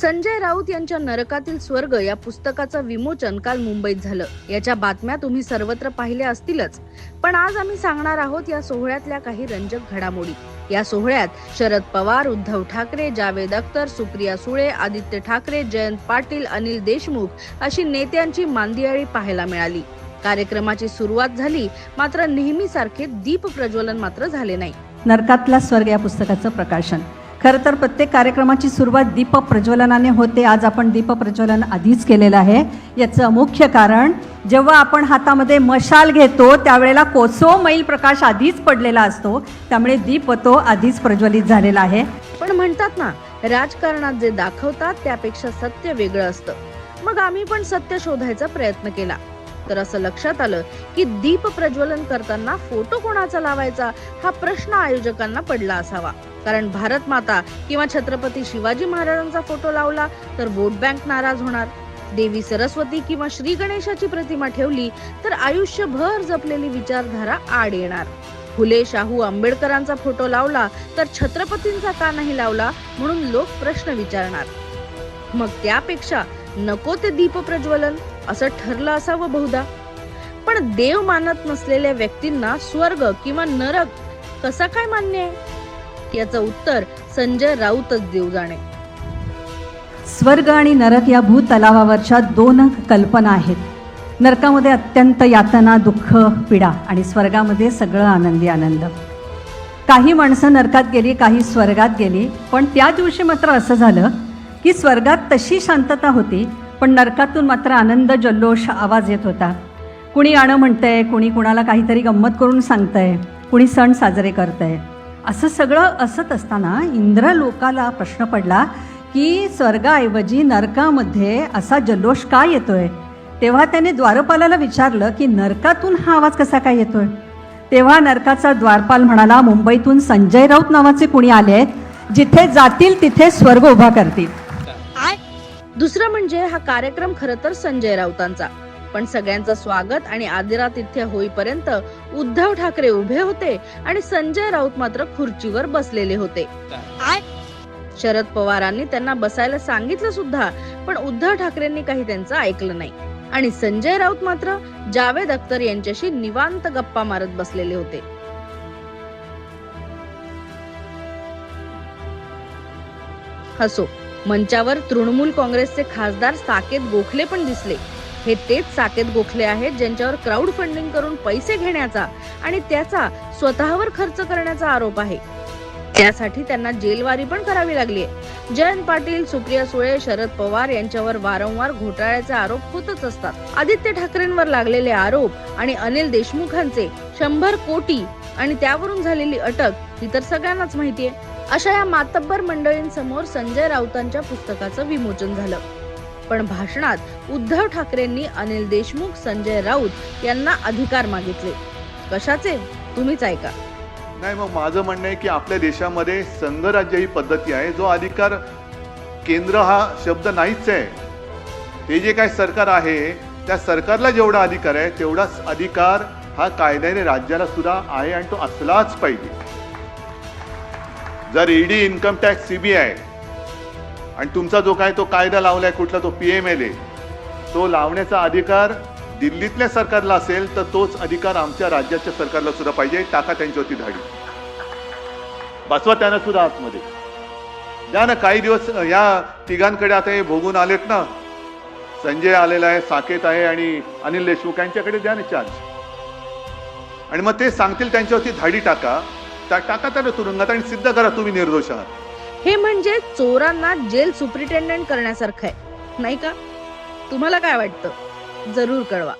संजय राऊत यांच्या नरकातील स्वर्ग या पुस्तकाचं विमोचन काल मुंबईत झालं. याच्या बातम्या तुम्ही सर्वत्र पाहिल्या असतीलच. पण आज आम्ही सांगणार आहोत या सोहळ्यातल्या काही रंजक घडामोडी. या सोहळ्यात शरद पवार उद्धव ठाकरे जावेद अख्तर सुप्रिया सुळे आदित्य ठाकरे जयंत पाटील अनिल देशमुख अशी नेत्यांची मांदियाळी पाहायला मिळाली. कार्यक्रमाची सुरुवात झाली मात्र नेहमीसारखे दीप प्रज्वलन मात्र झाले नाही. नरकातला स्वर्ग या पुस्तकाचं प्रकाशन. खरं तर प्रत्येक कार्यक्रमाची सुरुवात दीप प्रज्वलनाने होते. आज आपण दीप प्रज्वलन आधीच केलेलं आहे. याचं मुख्य कारण जेव्हा आपण हातामध्ये मशाल घेतो त्यावेळेला कोसो मैल प्रकाश आधीच पडलेला असतो. त्यामुळे दीप तो आधीच प्रज्वलित झालेला आहे. पण म्हणतात ना राजकारणात जे दाखवतात त्यापेक्षा सत्य वेगळं असतं. मग आम्ही पण सत्य शोधायचा प्रयत्न केला. तर असं लक्षात आलं की दीप प्रज्वलन करताना फोटो कोणाचा लावायचा? हा प्रश्न आयोजकांना पडला असावा. कारण भारत माता किंवा छत्रपती शिवाजी महाराजांचा फोटो लावला तर वोट बँक नाराज होणार. देवी सरस्वती किंवा श्री गणेशाची प्रतिमा ठेवली तर आयुष्यभर जपलेली विचारधारा आड येणार. फुले शाहू आंबेडकरांचा फोटो लावला तर छत्रपतींचा का नाही लावला म्हणून लोक प्रश्न विचारणार. मग त्यापेक्षा नको ते दीप प्रज्वलन असं ठरलं असावं बहुधा. पण देव मानत नसलेल्या व्यक्तींना स्वर्ग किंवा नरक कसा काय मान्य आहे? याचं उत्तर संजय राऊतच देऊ जाणे. स्वर्ग आणि नरक या भूतलावावरच्या दोन कल्पना आहेत. नरकामध्ये अत्यंत यातना दुःख पीडा आणि स्वर्गामध्ये सगळं आनंदी आनंद. काही माणसं नरकात गेली काही स्वर्गात गेली पण त्या दिवशी मात्र असं झालं की स्वर्गात तशी शांतता होती पण नरकातून मात्र आनंद जल्लोष आवाज येत होता. कुणी आणं म्हणतंय कुणी कुणाला काहीतरी गंमत करून सांगतंय कुणी सण साजरे करतंय. असं सगळं असत असताना इंद्र लोकाला प्रश्न पडला की स्वर्गाऐवजी नरकामध्ये असा जल्लोष का येतोय? तेव्हा त्याने द्वारपालाला विचारलं की नरकातून हा आवाज कसा काय येतोय? तेव्हा नरकाचा द्वारपाल म्हणाला मुंबईतून संजय राऊत नावाचे कुणी आले आहेत जिथे जातील तिथे स्वर्ग उभा करतील. दुसरं म्हणजे हा कार्यक्रम खर तर संजय राऊतांचा. पण सगळ्यांचं स्वागत आणि आदरातिथ्य होईपर्यंत उद्धव ठाकरे उभे होते आणि संजय राऊत मात्र खुर्चीवर बसलेले होते. शरद पवारांनी त्यांना बसायला सांगितलं सुद्धा पण उद्धव ठाकरेंनी काही त्यांचं ऐकलं नाही. आणि संजय राऊत मात्र जावेद अख्तर यांच्याशी निवांत गप्पा मारत बसलेले होते. हसो मंचावर तृणमूल काँग्रेसचे खासदार साकेत गोखले पण दिसले. हे तेच साकेत गोखले आहेत ज्यांच्यावर क्राऊड फंडिंग करून पैसे घेण्याचा आणि त्याचा स्वतःवर खर्च करण्याचा आरोप आहे. त्यासाठी त्यांना जेलवारी पण करावी लागली जयंत पाटील सुप्रिया सुळे शरद पवार यांच्यावर वारंवार घोटाळ्याचे आरोप होतच असतात. आदित्य ठाकरेंवर लागलेले आरोप आणि अनिल देशमुखांचे शंभर कोटी आणि त्यावरून झालेली अटक ही तर सगळ्यांनाच माहितीये अशा या मातब्बर मंडळींसमोर संजय राऊतांच्या पुस्तकाचं विमोचन झालं. पण भाषणात उद्धव ठाकरेंनी अनिल देशमुख संजय राऊत यांना अधिकार मागितले. कशाचे? तुम्हीच ऐका. नाही मग माझं म्हणणं आहे की आपल्या देशामध्ये संघराज्य ही पद्धती आहे जो अधिकार केंद्र हा शब्द नाहीच आहे. ते जे काय सरकार आहे त्या सरकारला जेवढा अधिकार आहे तेवढाच अधिकार हा कायद्याने राज्याला सुद्धा आहे आणि तो असलाच पाहिजे. जर ईडी इन्कम टॅक्स सीबीआय आणि तुमचा जो काय तो कायदा लावलाय कुठला तो पी एम एल ए तो लावण्याचा अधिकार दिल्लीतल्या सरकारला असेल तर तोच अधिकार आमच्या राज्याच्या सरकारला सुद्धा पाहिजे. टाका त्यांच्यावरती धाडी. बसवा त्यांना सुद्धा आतमध्ये. द्या ना काही दिवस या तिघांकडे आता हे भोगून आलेत ना. संजय आलेला आहे साकेत आहे आणि अनिल देशमुख यांच्याकडे द्या ना चार्ज आणि मग ते सांगतील त्यांच्यावरती धाडी टाका. टाका त्याला तुरुंगात आणि सिद्ध करा तुम्ही निर्दोष आहात. हे म्हणजे चोरांना जेल सुप्रिटेंडंट करण्यासारखं आहे. नाही का? तुम्हाला काय वाटतं? जरूर कळवा.